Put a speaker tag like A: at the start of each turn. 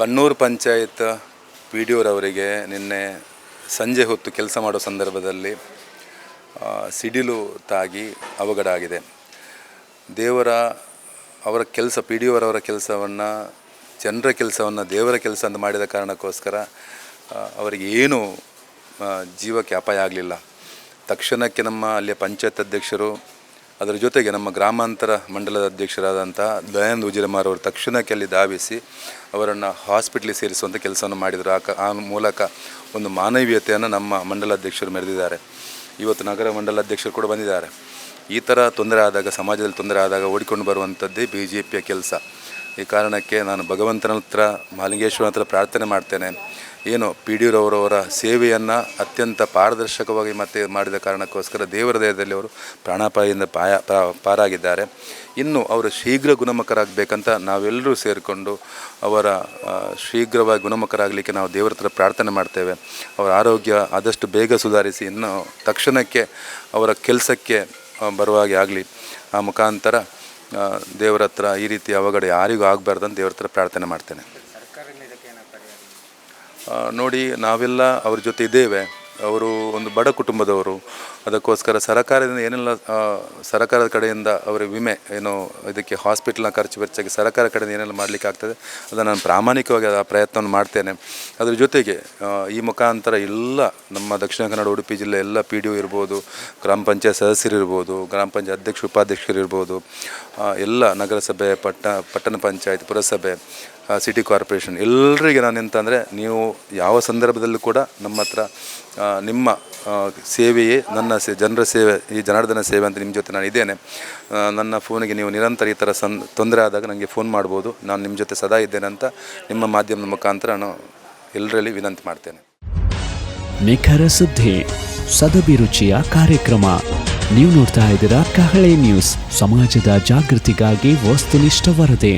A: Bannur panchayat P D ಓರವರಿಗೆ ನಿನ್ನೆ ಸಂಜೆ ಹೊತ್ತು ಕೆಲಸ ಮಾಡೋ ಸಂದರ್ಭದಲ್ಲಿ ಸಿಡಿಲು ತಾಗಿ ಅವಘಡ ಆಗಿದೆ. ದೇವರ ಅವರ ಕೆಲಸ ಪಿ ಡಿ ಅವರವರ ಕೆಲಸವನ್ನು, ಜನರ ಕೆಲಸವನ್ನು, ದೇವರ ಕೆಲಸ ಅಂತ ಮಾಡಿದ ಕಾರಣಕ್ಕೋಸ್ಕರ ಅವರಿಗೆ ಏನು ಜೀವಕ್ಕೆ ಅಪಾಯ ಆಗಲಿಲ್ಲ. ತಕ್ಷಣಕ್ಕೆ ನಮ್ಮ ಅಲ್ಲಿಯ ಪಂಚಾಯತ್ ಅಧ್ಯಕ್ಷರು ಅದರ ಜೊತೆಗೆ ನಮ್ಮ ಗ್ರಾಮಾಂತರ ಮಂಡಲದ ಅಧ್ಯಕ್ಷರಾದಂಥ ದಯಾನಂದ ಉಜಿರಮಾರ್ ಅವರು ತಕ್ಷಣಕ್ಕೆ ಅಲ್ಲಿ ಧಾವಿಸಿ ಅವರನ್ನು ಹಾಸ್ಪಿಟ್ಲಿಗೆ ಸೇರಿಸುವಂಥ ಕೆಲಸವನ್ನು ಮಾಡಿದರು. ಆ ಆ ಮೂಲಕ ಒಂದು ಮಾನವೀಯತೆಯನ್ನು ನಮ್ಮ ಮಂಡಲಾಧ್ಯಕ್ಷರು ಮೆರೆದಿದ್ದಾರೆ. ಇವತ್ತು ನಗರ ಮಂಡಲಾಧ್ಯಕ್ಷರು ಕೂಡ ಬಂದಿದ್ದಾರೆ. ಈ ಥರ ತೊಂದರೆ ಆದಾಗ, ಸಮಾಜದಲ್ಲಿ ತೊಂದರೆ ಆದಾಗ ಓಡಿಕೊಂಡು ಬರುವಂಥದ್ದೇ ಬಿ ಜೆ ಪಿಯ ಕೆಲಸ. ಈ ಕಾರಣಕ್ಕೆ ನಾನು ಭಗವಂತನ ಹತ್ರ ಮಾಲಿಂಗೇಶ್ವರ ಹತ್ರ ಪ್ರಾರ್ಥನೆ ಮಾಡ್ತೇನೆ. ಏನು ಪಿ ಡಿ ರವರವರ ಸೇವೆಯನ್ನು ಅತ್ಯಂತ ಪಾರದರ್ಶಕವಾಗಿ ಮತ್ತೆ ಮಾಡಿದ ಕಾರಣಕ್ಕೋಸ್ಕರ ದೇವರ ದಯದಲ್ಲಿ ಅವರು ಪ್ರಾಣಾಪಾಯದಿಂದ ಪಾಯ ಪಾರಾಗಿದ್ದಾರೆ. ಇನ್ನು ಅವರು ಶೀಘ್ರ ಗುಣಮುಖರಾಗಬೇಕಂತ ನಾವೆಲ್ಲರೂ ಸೇರಿಕೊಂಡು ಅವರ ಶೀಘ್ರವಾಗಿ ಗುಣಮುಖರಾಗಲಿಕ್ಕೆ ನಾವು ದೇವರ ಹತ್ರ ಪ್ರಾರ್ಥನೆ ಮಾಡ್ತೇವೆ. ಅವರ ಆರೋಗ್ಯ ಆದಷ್ಟು ಬೇಗ ಸುಧಾರಿಸಿ ಇನ್ನು ತಕ್ಷಣಕ್ಕೆ ಅವರ ಕೆಲಸಕ್ಕೆ ಬರುವ ಹಾಗೆ ಆಗಲಿ. ಆ ಮುಖಾಂತರ ದೇವರ ಹತ್ರ ಈ ರೀತಿ ಅವಘಡ ಯಾರಿಗೂ ಆಗಬಾರ್ದಂತ ದೇವರ ಹತ್ರ ಪ್ರಾರ್ಥನೆ ಮಾಡ್ತೇನೆ. ನೋಡಿ, ನಾವೆಲ್ಲ ಅವ್ರ ಜೊತೆ ಇದ್ದೇವೆ. ಅವರು ಒಂದು ಬಡ ಕುಟುಂಬದವರು. ಅದಕ್ಕೋಸ್ಕರ ಸರ್ಕಾರದಿಂದ ಏನೆಲ್ಲ ಸರ್ಕಾರದ ಕಡೆಯಿಂದ ಅವರ ವಿಮೆ, ಏನು ಇದಕ್ಕೆ ಹಾಸ್ಪಿಟ್ಲ್ನ ಖರ್ಚು ವೆಚ್ಚಕ್ಕೆ ಸರ್ಕಾರ ಕಡೆಯಿಂದ ಏನೆಲ್ಲ ಮಾಡಲಿಕ್ಕೆ ಆಗ್ತದೆ, ಅದನ್ನು ನಾನು ಪ್ರಾಮಾಣಿಕವಾಗಿ ಆ ಪ್ರಯತ್ನವನ್ನು ಮಾಡ್ತೇನೆ. ಅದ್ರ ಜೊತೆಗೆ ಈ ಮುಖಾಂತರ ಎಲ್ಲ ನಮ್ಮ ದಕ್ಷಿಣ ಕನ್ನಡ, ಉಡುಪಿ ಜಿಲ್ಲೆ ಎಲ್ಲ ಪಿ ಡಿ ಒ ಇರ್ಬೋದು, ಗ್ರಾಮ ಪಂಚಾಯತ್ ಸದಸ್ಯರು ಇರ್ಬೋದು, ಗ್ರಾಮ ಪಂಚಾಯತ್ ಅಧ್ಯಕ್ಷ, ಉಪಾಧ್ಯಕ್ಷರು ಇರ್ಬೋದು ಎಲ್ಲ ನಗರಸಭೆ, ಪಟ್ಟ, ಪಟ್ಟಣ ಪಂಚಾಯತ್, ಪುರಸಭೆ ಸಿಟಿ ಕಾರ್ಪೊರೇಷನ್ ಎಲ್ಲರಿಗೆ ನಾನು ಎಂತಂದರೆ ನೀವು ಯಾವ ಸಂದರ್ಭದಲ್ಲೂ ಕೂಡ ನಮ್ಮ ಹತ್ರ ನಿಮ್ಮ ಸೇವೆಯೇ ನನ್ನ ಸೇ, ಜನರ ಸೇವೆ, ಈ ಜನಾರ್ದನ ಸೇವೆ ಅಂತ ನಿಮ್ಮ ಜೊತೆ ನಾನು ಇದ್ದೇನೆ. ನನ್ನ ಫೋನಿಗೆ ನೀವು ನಿರಂತರ ಈ ಥರ ಸನ್ ತೊಂದರೆ ಆದಾಗ ನನಗೆ ಫೋನ್ ಮಾಡ್ಬೋದು. ನಾನು ನಿಮ್ಮ ಜೊತೆ ಸದಾ ಇದ್ದೇನೆ ಅಂತ ನಿಮ್ಮ ಮಾಧ್ಯಮದ ಮುಖಾಂತರ ನಾನು ಎಲ್ಲರಲ್ಲಿ ವಿನಂತಿ ಮಾಡ್ತೇನೆ.
B: ನಿಖರ ಸುದ್ದಿ ಸದಭಿರುಚಿಯ ಕಾರ್ಯಕ್ರಮ. ನೀವು ನೋಡ್ತಾ ಇದ್ದೀರಾ ಕಹಳೆ ನ್ಯೂಸ್. ಸಮಾಜದ ಜಾಗೃತಿಗಾಗಿ ವಸ್ತುನಿಷ್ಠ ವರದಿ.